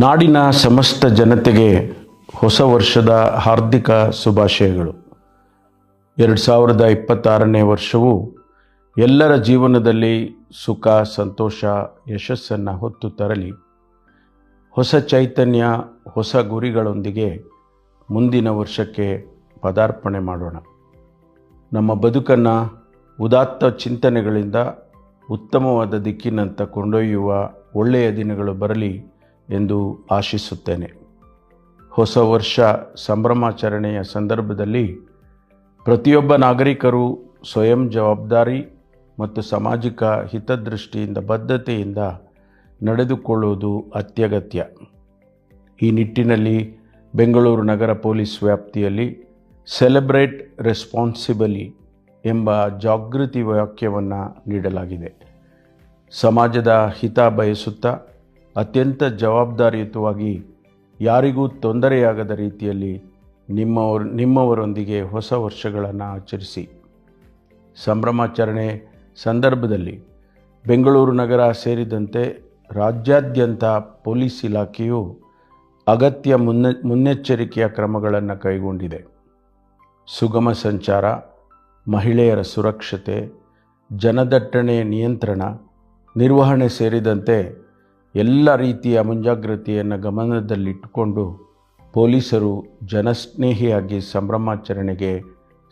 ನಾಡಿನ ಸಮಸ್ತ ಜನತೆಗೆ ಹೊಸ ವರ್ಷದ ಹಾರ್ದಿಕ ಶುಭಾಶಯಗಳು. ಎರಡು ಸಾವಿರದ ಇಪ್ಪತ್ತಾರನೇ ವರ್ಷವು ಎಲ್ಲರ ಜೀವನದಲ್ಲಿ ಸುಖ, ಸಂತೋಷ, ಯಶಸ್ಸನ್ನು ಹೊತ್ತು ತರಲಿ. ಹೊಸ ಚೈತನ್ಯ, ಹೊಸ ಗುರಿಗಳೊಂದಿಗೆ ಮುಂದಿನ ವರ್ಷಕ್ಕೆ ಪದಾರ್ಪಣೆ ಮಾಡೋಣ. ನಮ್ಮ ಬದುಕನ್ನು ಉದಾತ್ತ ಚಿಂತನೆಗಳಿಂದ ಉತ್ತಮವಾದ ದಿಕ್ಕಿನಂತ ಕೊಂಡೊಯ್ಯುವ ಒಳ್ಳೆಯ ದಿನಗಳು ಬರಲಿ. ಎಂದು ಆಶಿಸುತ್ತೇನೆ. ಹೊಸ ವರ್ಷ ಸಂಭ್ರಮಾಚರಣೆಯ ಸಂದರ್ಭದಲ್ಲಿ ಪ್ರತಿಯೊಬ್ಬ ನಾಗರಿಕರು ಸ್ವಯಂ ಜವಾಬ್ದಾರಿ ಮತ್ತು ಸಾಮಾಜಿಕ ಹಿತದೃಷ್ಟಿಯಿಂದ, ಬದ್ಧತೆಯಿಂದ ನಡೆದುಕೊಳ್ಳುವುದು ಅತ್ಯಗತ್ಯ. ಈ ನಿಟ್ಟಿನಲ್ಲಿ ಬೆಂಗಳೂರು ನಗರ ಪೊಲೀಸ್ ವ್ಯಾಪ್ತಿಯಲ್ಲಿ ಸೆಲೆಬ್ರೇಟ್ ರೆಸ್ಪಾನ್ಸಿಬಲಿ ಎಂಬ ಜಾಗೃತಿ ವಾಕ್ಯವನ್ನು ನೀಡಲಾಗಿದೆ. ಸಮಾಜದ ಹಿತ ಬಯಸುತ್ತಾ ಅತ್ಯಂತ ಜವಾಬ್ದಾರಿಯುತವಾಗಿ ಯಾರಿಗೂ ತೊಂದರೆಯಾಗದ ರೀತಿಯಲ್ಲಿ ನಿಮ್ಮವರು, ನಿಮ್ಮವರೊಂದಿಗೆ ಹೊಸ ವರ್ಷಗಳನ್ನು ಆಚರಿಸಿ. ಸಂಭ್ರಮಾಚರಣೆ ಸಂದರ್ಭದಲ್ಲಿ ಬೆಂಗಳೂರು ನಗರ ಸೇರಿದಂತೆ ರಾಜ್ಯಾದ್ಯಂತ ಪೊಲೀಸ್ ಇಲಾಖೆಯು ಅಗತ್ಯ ಮುನ್ನ, ಮುನ್ನೆಚ್ಚರಿಕೆಯ ಕ್ರಮಗಳನ್ನು ಕೈಗೊಂಡಿದೆ. ಸುಗಮ ಸಂಚಾರ, ಮಹಿಳೆಯರ ಸುರಕ್ಷತೆ, ಜನದಟ್ಟಣೆ ನಿಯಂತ್ರಣ, ನಿರ್ವಹಣೆ ಸೇರಿದಂತೆ ಎಲ್ಲ ರೀತಿಯ ಮುಂಜಾಗ್ರತೆಯನ್ನು ಗಮನದಲ್ಲಿಟ್ಟುಕೊಂಡು ಪೊಲೀಸರು ಜನಸ್ನೇಹಿಯಾಗಿ ಸಂಭ್ರಮಾಚರಣೆಗೆ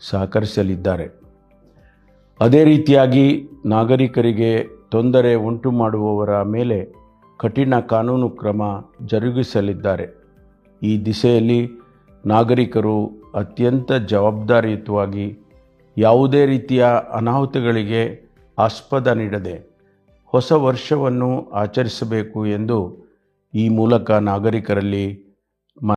ಸಹಕರಿಸಲಿದ್ದಾರೆ. ಅದೇ ರೀತಿಯಾಗಿ ನಾಗರಿಕರಿಗೆ ತೊಂದರೆ ಉಂಟು ಮಾಡುವವರ ಮೇಲೆ ಕಠಿಣ ಕಾನೂನು ಕ್ರಮ ಜರುಗಿಸಲಿದ್ದಾರೆ. ಈ ದಿಸೆಯಲ್ಲಿ ನಾಗರಿಕರು ಅತ್ಯಂತ ಜವಾಬ್ದಾರಿಯುತವಾಗಿ ಯಾವುದೇ ರೀತಿಯ ಅನಾಹುತಗಳಿಗೆ ಆಸ್ಪದ ನೀಡದೆ ಹೊಸ ವರ್ಷವನ್ನು ಆಚರಿಸಬೇಕು ಎಂದು ಈ ಮೂಲಕ ನಾಗರಿಕರಲ್ಲಿ